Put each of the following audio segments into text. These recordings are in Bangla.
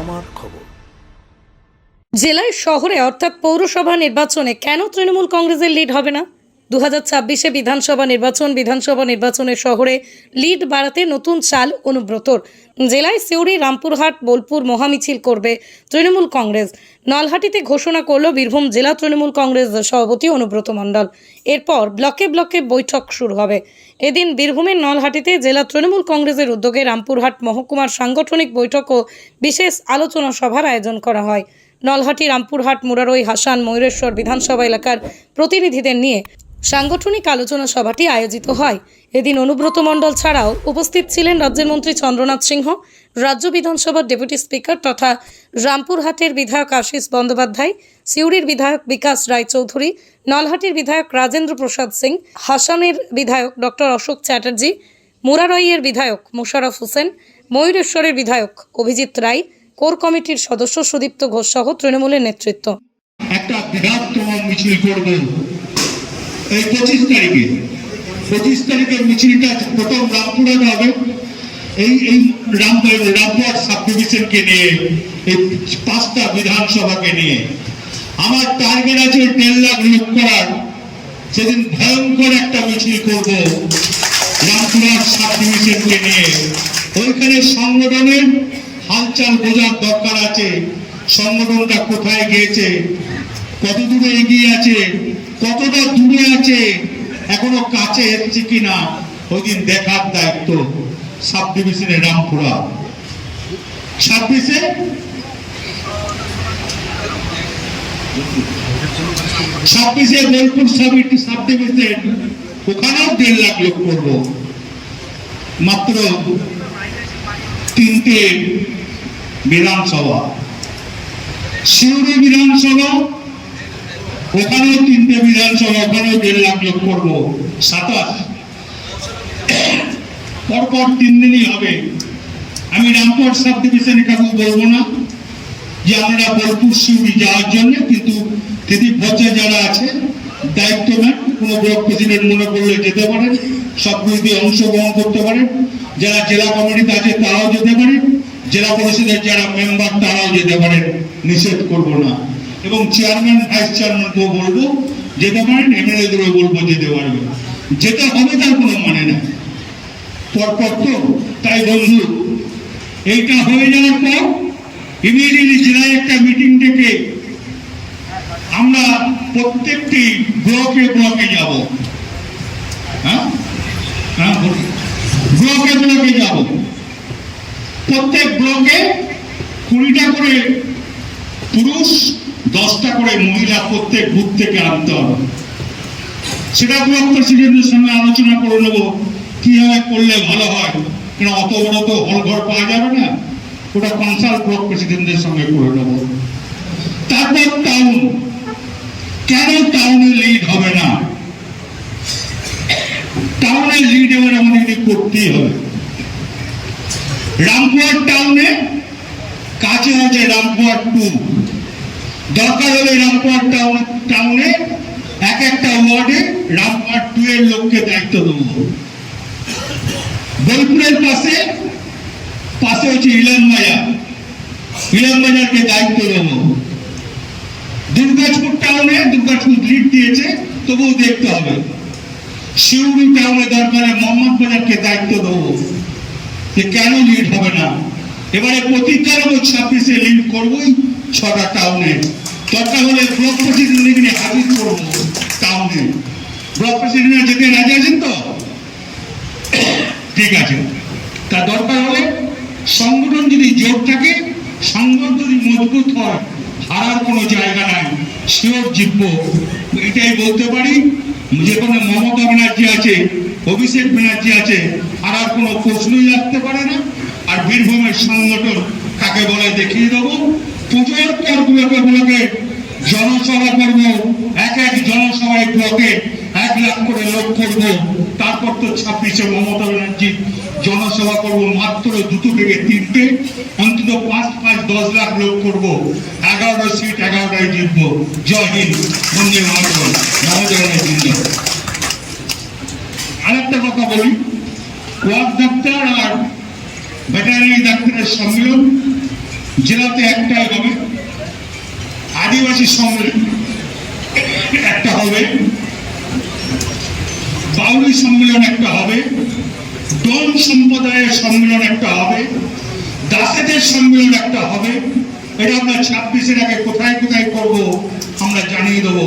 আমার খবর। জেলায় শহরে অর্থাৎ পৌরসভা নির্বাচনে কেন তৃণমূল কংগ্রেসের লিড হবে না? দু হাজার ছাব্বিশে বিধানসভা নির্বাচন, বিধানসভা নির্বাচনের শহরে লিড বাড়াতে নতুন চাল অনুব্রতর জেলায় সিউড়ি, রামপুরহাট, বোলপুর মহামিছিল করবে তৃণমূল কংগ্রেস। নলহাটিতে ঘোষণা করল বীরভূম জেলা তৃণমূল কংগ্রেস সভাপতি অনুব্রত মণ্ডল। এরপর ব্লকে ব্লকে বৈঠক শুরু হবে। এদিন বীরভূমের নলহাটিতে জেলা তৃণমূল কংগ্রেসের উদ্যোগে রামপুরহাট মহকুমার সাংগঠনিক বৈঠক ও বিশেষ আলোচনা সভার আয়োজন করা হয়। নলহাটি, রামপুরহাট, মুরারই, হাসান, ময়ূরেশ্বর বিধানসভা এলাকার প্রতিনিধিদের নিয়ে সাংগঠনিক আলোচনা সভাটি আয়োজিত হয়। এদিন অনুব্রত মণ্ডল ছাড়াও উপস্থিত ছিলেন রাজ্যের মন্ত্রী চন্দ্রনাথ সিংহ, রাজ্য বিধানসভার ডেপুটি স্পিকার তথা রামপুরহাটের বিধায়ক আশিস বন্দ্যোপাধ্যায়, সিউড়ির বিধায়ক বিকাশ রায়চৌধুরী, নলহাটির বিধায়ক রাজেন্দ্র প্রসাদ সিং, হাসানের বিধায়ক ডক্টর অশোক চ্যাটার্জি, মুরারইয়ের বিধায়ক মোশারফ হোসেন, ময়ূরেশ্বরের বিধায়ক অভিজিৎ রায়, কোর কমিটির সদস্য সুদীপ্ত ঘোষ সহ তৃণমূলের নেতৃত্ব। একটা মিছিল এই পঁচিশ তারিখে পঁচিশ তারিখে মিছিলটা প্রথম রামপুরে হবে। এই এই রাম রামপুর সাব ডিভিশনকে নিয়ে, এই পাঁচটা বিধানসভাকে নিয়ে। আমার টার্গেট আছে দেড় লাখ লোক করার। সেদিন ভয়ঙ্কর একটা মিছিল করব রামপুরহাট সাব ডিভিশনকে নিয়ে। ওইখানে সংগঠনের হালচাল বোঝার দরকার আছে। সংগঠনটা কোথায় গিয়েছে? কত দূরে এগিয়ে আছে? কতটা দূরে আছে? এখনও কাছে এসছে কিনা? ওই দিন দেখার দায়িত্ব সাব ডিভিশনে রামপুরা। ছাব্বিশে ছাব্বিশে বোলপুর সাব সাব ডিভিশন ওখানেও দেড় লাখ লোক করব মাত্র তিনটে বিধানসভা। সিউড়ি বিধানসভা ওখানেও তিনটে বিধানসভা ওখানেও দেড় লাখ লোক করব? সাতাশ। পরপর তিন দিনই হবে। আমি রামপুর সাব ডিভিশনে কাকু বলব না যে আমরা বোলপুর সিউড়ি যাওয়ার জন্য, কিন্তু দিদি পর্যায়ে যারা আছে, দায়িত্ব নেন, কোনো ব্লক প্রেসিডেন্ট মনে করলে যেতে পারেন সবগুলিতে অংশগ্রহণ করতে পারেন। যারা জেলা কমিটিতে আছে, তারাও যেতে পারেন। জেলা পরিষদের যারা মেম্বার, তারাও যেতে পারেন। নিষেধ করব না। এবং চেয়ারম্যান ভাইস চেয়ারম্যানকেও বলব যেতে পারেন এমএলএদেরও বলব যেতে পারবে যেটা হবে তার কোনো মানে না পরপর তো তাই বন্ধু, এইটা হয়ে যাওয়ার পর ইমিডিয়েটলি জেলায় একটা মিটিং ডেকে আমরা প্রত্যেকটি ব্লকে ব্লকে যাব। হ্যাঁ? হ্যাঁ। ব্লকে ব্লকে যাব। প্রত্যেক ব্লকে কুড়িটা করে পুরুষ দশটা করে মহিলা প্রত্যেক বুথ থেকে আনতে হবে। সেটা ব্লক প্রেসিডেন্টের সঙ্গে আলোচনা করে নেব। কীভাবে করলে ভালো হয়? কেন অত বড় তো হল ঘর পাওয়া যাবে না? ওটা কনসাল্ট ব্লক প্রেসিডেন্টের সঙ্গে করে নেব। তারপর টাউন কেন টাউনে লিড হবে না? টাউনে লিড এবার আমাদেরকে করতেই হবে। রামপুরহাট টাউনে কাছে আছে রামপুরহাট টু দরকার হলে রামপুরহাট টাউন টাউনে এক একটা ওয়ার্ডে রামপুরহাট টু এর লোককে দায়িত্ব দেবো। বোলপুরের পাশে পাশে হচ্ছে ইলাম বাজার ইলাম বাজারকে দায়িত্ব দেবো। দুর্গাপুর টাউনে দুর্গাপুর লিড দিয়েছে, তবুও দেখতে হবে। শিউড়ি টাউনে দরকারে মোহাম্মদ বাজারকে দায়িত্ব দেবো। যে কেন লিড হবে না? এবারে প্রতিজ্ঞা নেব ছাব্বিশে লিড করবোই ছটা টাউনে দরকার হলে ব্লক প্রেসিডেন্ট নিয়ে হাজির করব টাউনে ব্লক প্রেসিডেন্ট যেতে রাজি আছেন তো? ঠিক আছে। তা দরকার হলে সংগঠন যদি জোর থাকে, সংগঠন যদি মজবুত হয়, হারার কোনো জায়গা নাই। শিওর জিতবো। এটাই বলতে পারি। যেখানে মমতা ব্যানার্জি আছে, অভিষেক ব্যানার্জি আছে আর আর কোনো প্রশ্নই আসতে পারে না। আর বীরভূমের সংগঠন কাকে বলে দেখিয়ে দেবো। পুজোর পর ব্লকে ব্লকে জনসভা করব, এক এক জনসভায় ব্লকে এক লাখ করে লোক করব। তারপর তো ছাব্বিশে মমতা ব্যানার্জি জনসভা করব, মাত্র দুটো থেকে তিনটে, অন্তত পাঁচ পাঁচ দশ লাখ লোক করব। এগারোটা সিট এগারোটায় জিতবো। জয় হিন্দ, বন্দে মাতরম আরেকটা কথা বলি, ওয়ার্ড ডাক্তার আর ভেটারিনারি ডাক্তারের সম্মেলন জেলাতে একটা হবে, আদিবাসী সম্মেলন একটা হবে, বাউলি সম্মেলন একটা হবে ডন সম্প্রদায়ের সম্মেলন একটা হবে, দাসেদের সম্মেলন একটা হবে। এটা আমরা ছাব্বিশের আগে কোথায় কোথায় করব আমরা জানিয়ে দেবো।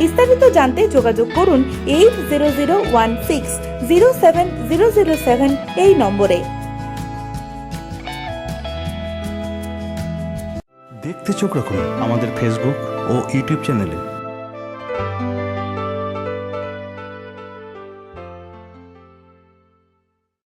বিস্তারিত জানতে যোগাযোগ করুন eight zero zero one six zero seven zero zero seven এই নম্বরে। দেখতে চোখ রাখুন আমাদের ফেসবুক ও ইউটিউব চ্যানেলে